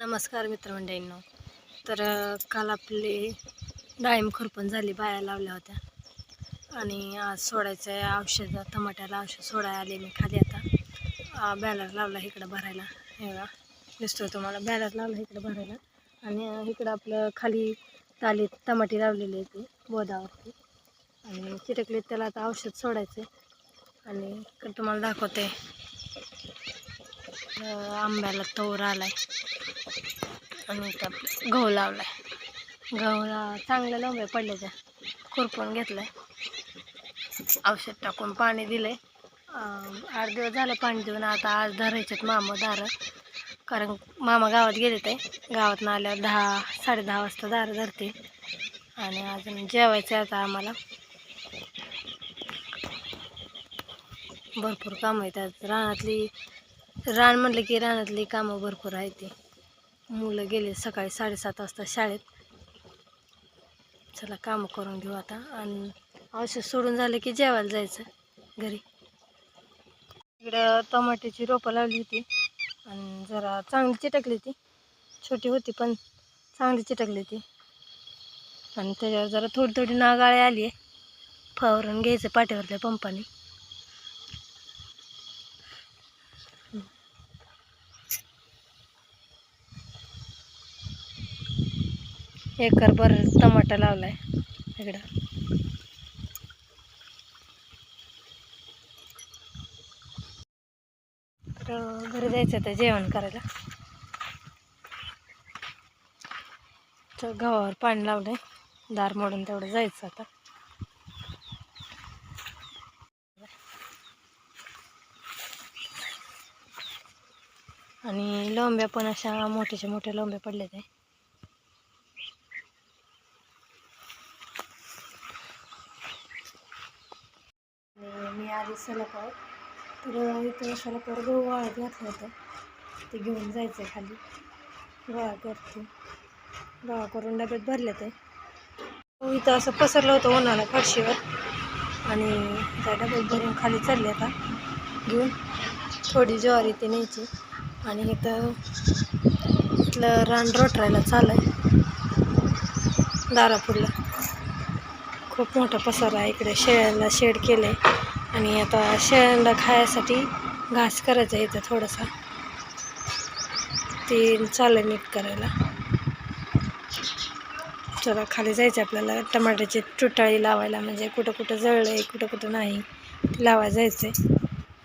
नमस्कार मित्रमंडळींनो. तर काल आपले डाळिंब खुरपण झाली बाया लावल्या होत्या. आणि आज सोडायचं आहे औषध टमाट्याला औषध सोडायला आले मी खाली आता. बॅलर लावला इकडं भरायला. हे बघा दिसतो तुम्हाला. बॅलर लावला इकडं भरायला. आणि इकडं आपलं खाली तालीत टमाटे लावलेली आहे ती बोदावरती. आणि चिटकलीत त्याला आता औषध सोडायचं आणि इकडं तुम्हाला दाखवते. आंब्याला तोर आहे आणि इथं आपलं गहू लावलाय. गहूला चांगल्या लोंब्या पडल्या त्या खुरपून आहे औषध टाकून पाणी दिलंय. आहे आठ दिवस झालं पाणी देऊन आता आज धरायचेत मामा दारं. कारण मामा गावात गेले ते. गावात आल्यावर दहा साडे दहा वाजता दारं धरते. आणि अजून जेवायचं आहे आता आम्हाला. भरपूर कामं आहेत. आज रानातली रान म्हणलं की रानातली कामं भरपूर आहेत ती. मुलं गेले सकाळी साडेसात वाजता शाळेत. चला कामं करून घेऊ आता. आणि औषध सोडून झालं की जेवायला जायचं घरी. इकडं टमाट्याची रोपं लावली होती. आणि जरा चांगली चिटकली ती छोटी होती पण चांगली चिटकली ती आणि त्याच्यावर जरा थोडी थोडी नागाळे आली आहे फवारून घ्यायचं पाठीवरल्या पंपाने. एकर टमाटा टमाटा लावलाय. इकडं. तर घरी जायचं आता जेवण करायला. तर गव्हावर पाणी लावलंय. दार मोडून तेवढं जायचं आता. आणि लोंब्या पण अशा मोठ्याच्या मोठ्या लोंब्या पडल्या ते आधी सोलापूर. तर इथं सोलापूर गहू वाळत घातलं होतं. ते घेऊन जायचं आहे खाली. गोळा करते गोळा करून डब्यात भरले ते. हो, इथं असं पसरलं होतं उन्हाला फरशीवर. आणि त्या डब्यात भरून खाली चालले आता. घेऊन थोडी ज्वारी ते न्यायची. आणि इथं इथलं रान रोटरायला चालू आहे दारापूरला. खूप मोठा पसारा इकडे. शेळ्याला शेड केलं आहे आणि आता शेळ्यांना खायसाठी घास करायचा इथं थोडासा. ते चालेल नीट करायला. चला खाली जायचं आपल्याला. टमाट्याची तुटाळी लावायला म्हणजे कुठं कुठं जळलं आहे कुठं कुठं नाही ते लावायला जायचं आहे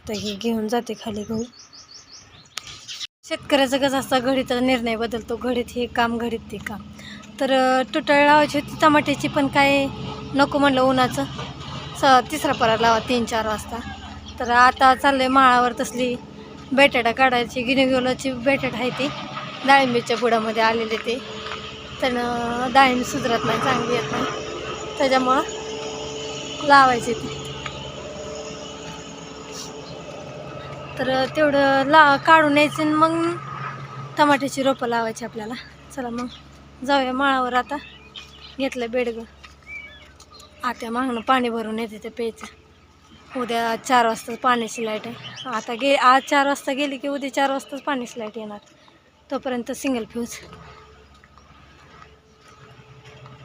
तर हे घेऊन जाते खाली गहू. शेतकऱ्याचं कसं असतं घडीचा निर्णय बदलतो. घडीत हे काम घडीत ते काम. तर तुटाळी लावायची होती टमाट्याची पण काय नको म्हणलं उन्हाचं. स तिसरा परार लावा तीन चार वाजता. तर आता चाललं आहे माळावर तसली बटाटा काढायची गिनीगोलाची बटाट आहे ती. डाळिंबीच्या बुडामध्ये आलेले ते. त्यानं डाळिंब सुधरत नाही चांगली येत नाही. त्याच्यामुळं लावायची ती. तर तेवढं ला काढून यायचं आणि मग टमाट्याची रोपं लावायची आपल्याला. चला मग जाऊया माळावर आता. घेतलं बेडगं. आत्या मागणं पाणी भरून येते ते प्यायचं. उद्या चार वाजताच पाण्याची लाइट आहे. आता गे आज चार वाजता गेली की उद्या चार वाजताच पाण्याची लाइट येणार. तोपर्यंत सिंगल फ्यूज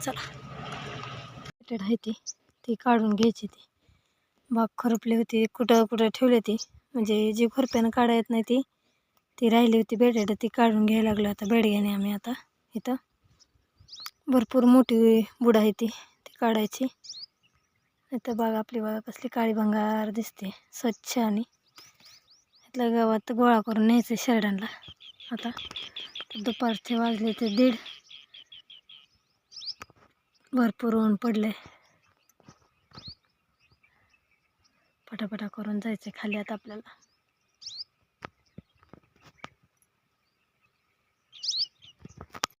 चला. आहे ती. ती काढून घ्यायची ती. बाग खुरपली होती कुठं कुठं ठेवली ती. म्हणजे जी खुरप्यानं काढा येत नाही ती ती राहिली होती बेडेड. ती काढून घ्यायला लागलो आता बेडग्याने आम्ही आता इथं. भरपूर मोठी बुड आहे ती ती काढायची. इथं बाग आपली बाग कसली काळी भंगार दिसते स्वच्छ आणि इथल्या गावात गोळा करून न्यायचं शेरडांना आता दुपारचे वाजले ते दीड. भरपूर ऊन पडले पटापटा करून जायचं खाली आता आपल्याला.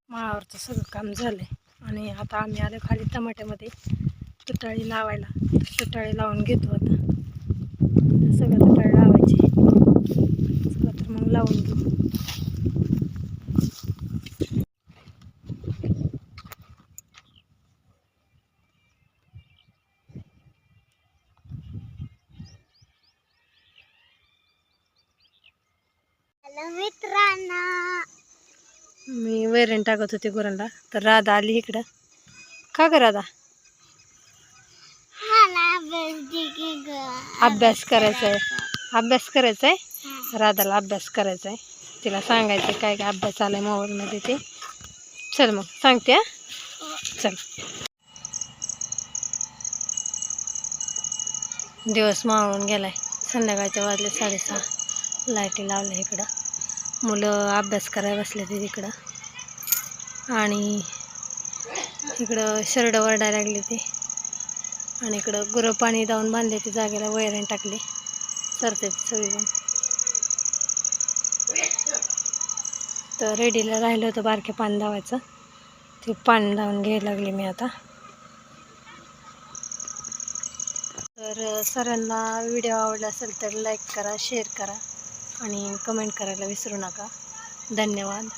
माळावरचं सगळं काम झालंय आणि आता आम्ही आलो खाली टमाट्यामध्ये. तुटाळी लावायला. तुटाळी लावून घेतो आता. सगळं तुटाळी लावायची. सगळं तर मग लावून घेऊ. मी वैरण टाकत होते गुरांना. तर राधा आली इकडं. का ग राधा? अभ्यास करायचा आहे. अभ्यास करायचा आहे? राधाला अभ्यास करायचा आहे. तिला सांगायचं काय काय अभ्यास आलाय मोबाईलमध्ये ते. चल मग सांगते हा. चल. दिवस मावळून गेलाय. संध्याकाळच्या वाजले साडेसहा. लाईटी लावल्या इकडं. मुलं अभ्यास करायला बसले ते तिकडं आणि इकडं शर्ट वरडायला लागले ते. आणि इकडं गुरं पाणी जाऊन बांधले ते जागेला वैरण टाकले. सरते सगळीजण. तर रेडीला राहिलं होतं बारके पाणी धावायचं ते पाणी धावून घ्यायला लागले मी आता. तर सरांना व्हिडिओ आवडला असेल तर लाईक करा शेअर करा आणि कमेंट करायला विसरू नका. धन्यवाद.